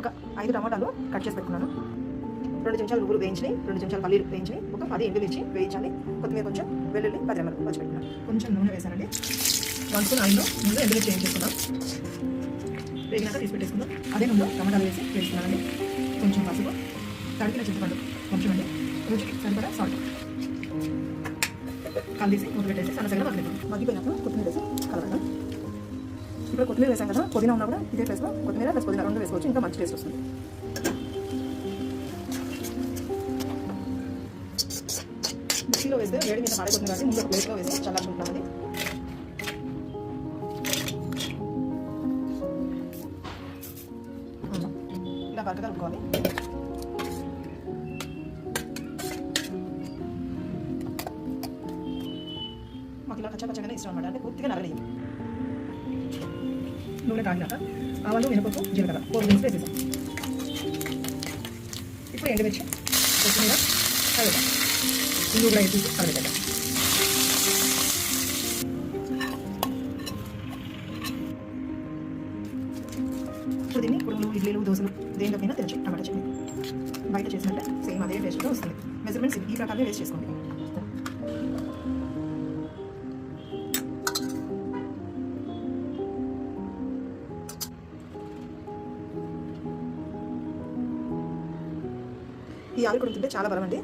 ఒక ఐదు టమాటాలు కట్ చేసి పెట్టుకున్నాను. రెండు చెంచాలు నువ్వులు వేయించినాయి రెండు చెంచాలు పల్లీలు వేయించినాయి. ఒక పది ఎండుమిర్చి వేయించాలి. కొత్తిమీర కొంచెం వెల్లుల్లి పది రెమ్మలు వచ్చి పెట్టుకున్నాను కొంచెం నూనె వేసానండి. వన్ స్పూన్ ఆయిల్లో ముందు ఎండుమిర్చి వేయించేసుకుందాం. వేగినాక తీసి పెట్టేసుకుందాం. అదే నూనెలో టమాటాలు వేసి వేసుకున్నానండి కొంచెం పసుపు తడిపిన చింతపండు కొంచెం అండి. రుచికి సరిపడా సాల్ట్. కలిసి మూత పెట్టేసి సన్నసగా మగ్గిపోయినప్పుడు కొత్తిమీర వేసి ఇప్పుడు కొత్తిమీర వేసాం కదా పుదీనా ఉన్నా కూడా ఇదే ప్లేస్లో కొత్తిమీర ప్లస్ పుదీనా రెండు వేసుకోవచ్చు ఇంకా మంచి టేస్ట్ వస్తుంది. మిక్సీలో వేస్తే వేడి మీద మాడిపోతుంది కాబట్టి ముందు ప్లేట్లో వేసి చల్లార్చుకుంటున్నాం అది. ఇలా బరక కలుపుకోవాలి. మాకు ఇలా కచ్చా పచ్చగానే ఇష్టం అనమాట అంటే పూర్తిగా నరలేదు నూనె కాగినాక ఆవాలు మినపప్పు జీలకర్ర ఫోర్ మినిట్స్ వేసేసాం ఇప్పుడు ఎండుమిర్చి కొత్తిమీర కలుగుతాం ఇల్లు కూడా వేసి కలుగుతాం ఇప్పుడు దీన్ని కుడుములు ఇడ్లీలు దోశలు దేనికైనా తినచ్చు. టమాటా చట్నీ. బయట చేసినట్టే సేమ్ అదే టేస్ట్తో వస్తుంది. మెజర్మెంట్స్ ఈ ప్రకారమే వేస్ట్ చేసుకోండి. ఈ ఆకుడు తింటే చాలా బలం అండి.